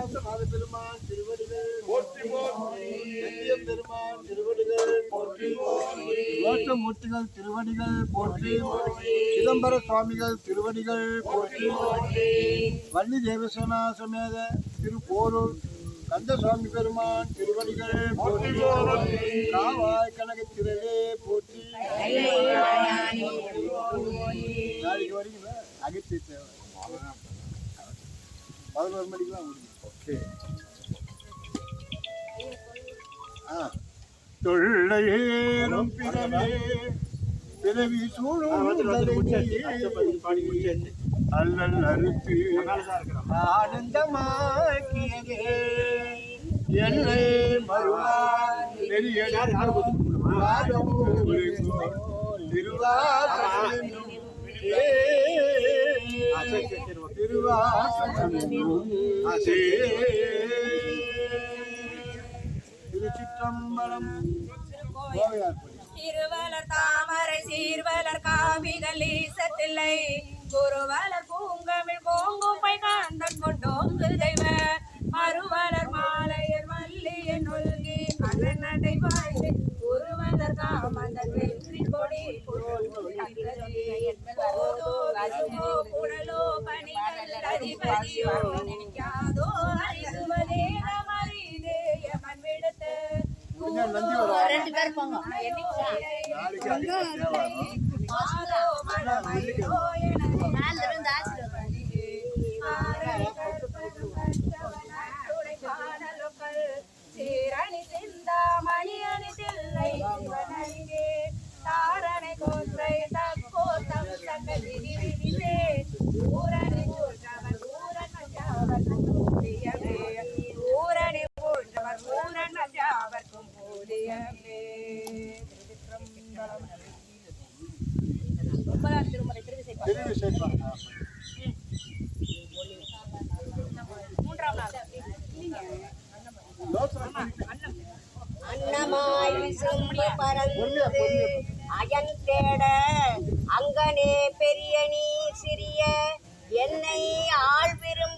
பெருமான் திருவடிகள் பெருமான் திருவடிகள் தோற்றமூர்த்திகள் திருவடிகள் போற்றி சிதம்பர சுவாமிகள் திருவடிகள் போற்றி வள்ளி தேவசேனா சமேத திருப்போரூர் கந்தசுவாமி பெருமான் திருவடிகள் போற்றி காவாய் கனகத்திரளே போற்றி. நாளைக்கு வரீங்களா அகத்தி தேவை பதினோரு மணிக்கெல்லாம் தொள்ளையேறும் பிறவே சூழும் அல்லல் அறுத்து ஆனந்தமாக்கியதே. என்னை மறுவார் திருச்சிற்றம்பலம் திருவலர் தாமரை சீர்வலர் காவிகள் ஈசத்தில்லை. குருவலர் பூங்கமிழ் பூங்குப்பை காந்தன் கொண்டோங்கு தெய்வ. மறுவலர் மாலையர் மல்லியன் நொல்கி கண்ணன் நடை வாழ்ந்து குருவலர் காமந்தன் வெற்றி கொடி போதோ வருமோ புடலோ பணிகள் அதிபதியோ நினைக்காதோ அறிசுவதே நந்தி வரும் ரெண்டு பேர் போங்க அன்னமாய் விசும்பு பறந்து அயன் தேட அங்கனே பெரிய நீ சிறிய என்னை ஆள் விரும்ப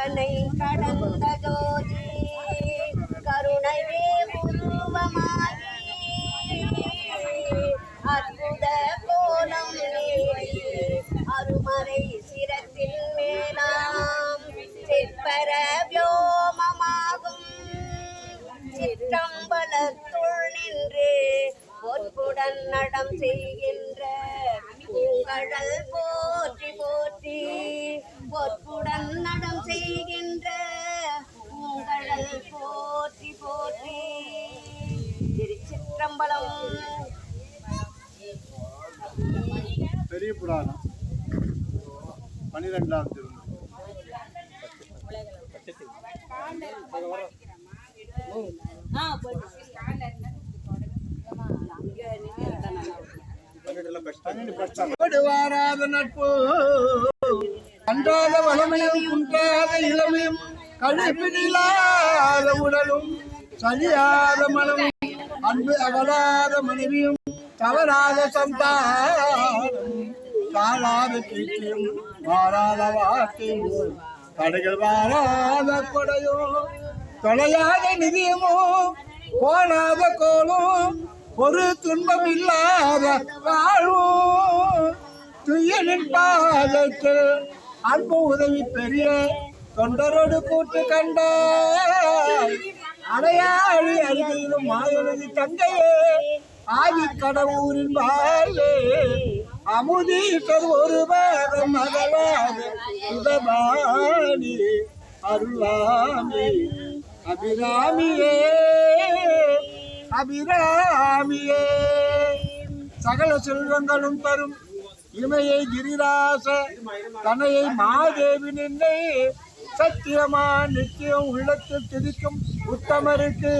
கற்பனை பெரிய புராணம். பன்னிரெண்டாம் திருமணம் வாராத நட்பு அன்றாத வளமையும் குன்றாத இளமையும் கழிப்பினிலாத உடலும் சரியாத மனமும் அன்பு அகலாத மனைவியும் தவறாத சந்தானம் காலாத கீர்த்தியும் மாறாத வார்த்தையும் கடைகள் வாராத கொடையோ தொலையாத நிதியமோ போனாத கோலும் ஒரு துன்பம் இல்லாத வாழ்வும். துயலின் பாதத்தில் அன்பு உதவி பெரிய தொண்டரோடு கூட்டு கண்ட அடையாளி அருகிலும் மாயனது தங்கையே ஆதி கடவுரின் வாழ்வே அமுதீசர் ஒரு பாகம் மகளாக சுதபாணி அருளாமி. அபிராமியே அபிராமியே. சகல செல்வங்களும் தரும் இமையை கிரிராச தனையை மாதேவி நின்னை சத்தியமா நித்தியம் உள்ளத்தில் திதிக்கும் உத்தமருக்கு.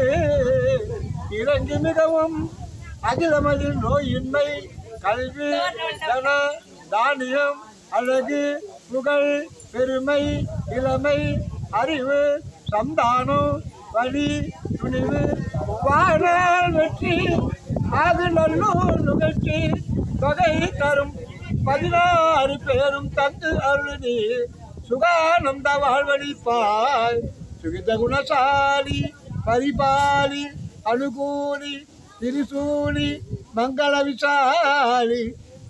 இறங்கி மிகவும் அகிலமதில் நோயின்மை கல்வி தன தானியம் அழகு புகழ் பெருமை இளமை அறிவு சந்தானம் வழி துணிவு வாழால் வெற்றி அது நல்லூர் நிகழ்ச்சி தொகை தரும் பதினாறு பேரும் தந்து அருளி சுகானந்த வாழ்வழிப்பாய் சுகித குணசாலி பரிபாலி அனுகூலி திரிசூலி மங்கள விசாலி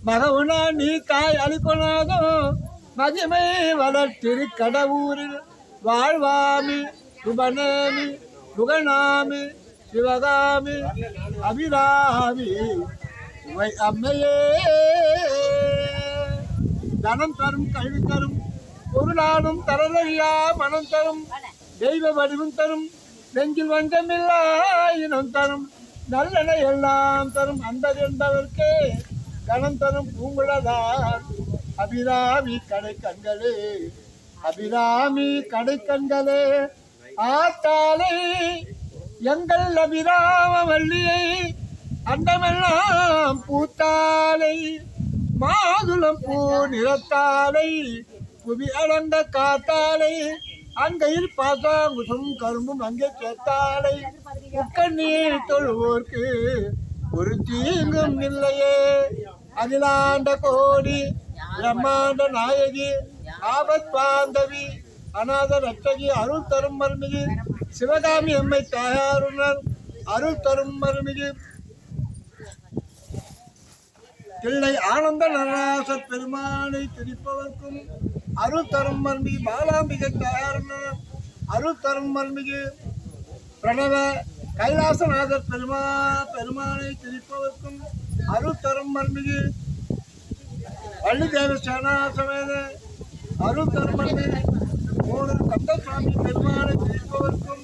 மகவுனா நீ தாய் அளிக்கொணாகும் மகிமை வளர்த்திரு கடவுரில் வாழ்வாமி சுபநேமி சுகநாமி சிவகாமி அபிராமி உமை அம்மையே. தனம் தரும் கல்வி தரும் பொருளானும் தரலையா மனம் தரும் தெய்வ வடிவம் தரும் நெஞ்சில் வஞ்சமில்லா இனம் தரும். நல்லென எல்லாம் தரும் அந்த என்பதற்கே கணம் தரும் பூங்குழலான் அபிராமி கடை கண்களே அபிராமி கடை கண்களே ஆத்தாலை எங்கள் அபிராம வள்ளியை அண்டமெல்லாம் பூத்தாலை மாதுளம் பூ நிறத்தாலை புவி அடந்த காத்தாலை அங்கையில் பாசாங்குசும் கரும்பும் அங்கே சேர்த்தாலை உக்கண்ணீர் தொழுவோர்க்கு ஒரு தீங்கும் இல்லையே. அகிலாண்ட கோடி பிரம்மாண்ட நாயகி ஆபத் பாந்தவி அநாத ரட்சகி அருள் தரும் மருமிகி சிவகாமி அம்மை தாயாருனர் அருள் தரும் மருமிகி. தில்லை ஆனந்த நராசர் பெருமானை திரிப்பவர்க்கும் அருள் தரும் மருமிகு பாலாம்பிகை தாயாருனர் அருள் தரும் மருமிகு பிரணவ கைலாசநாதர் பெருமா பெருமானை திரிப்பவர்க்கும் அருள் தரும் மருமிகு வள்ளிதேவ சேனாசமேத அருள் தரும் மருமிகு மூணு கந்தசுவாமி பெருமானை திரிப்பவர்க்கும்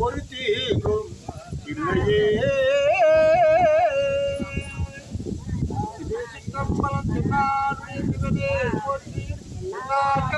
ஒரு தீங்கும் இல்லையே. இதே சிற்றம்பலம் திருநாள் Oh, come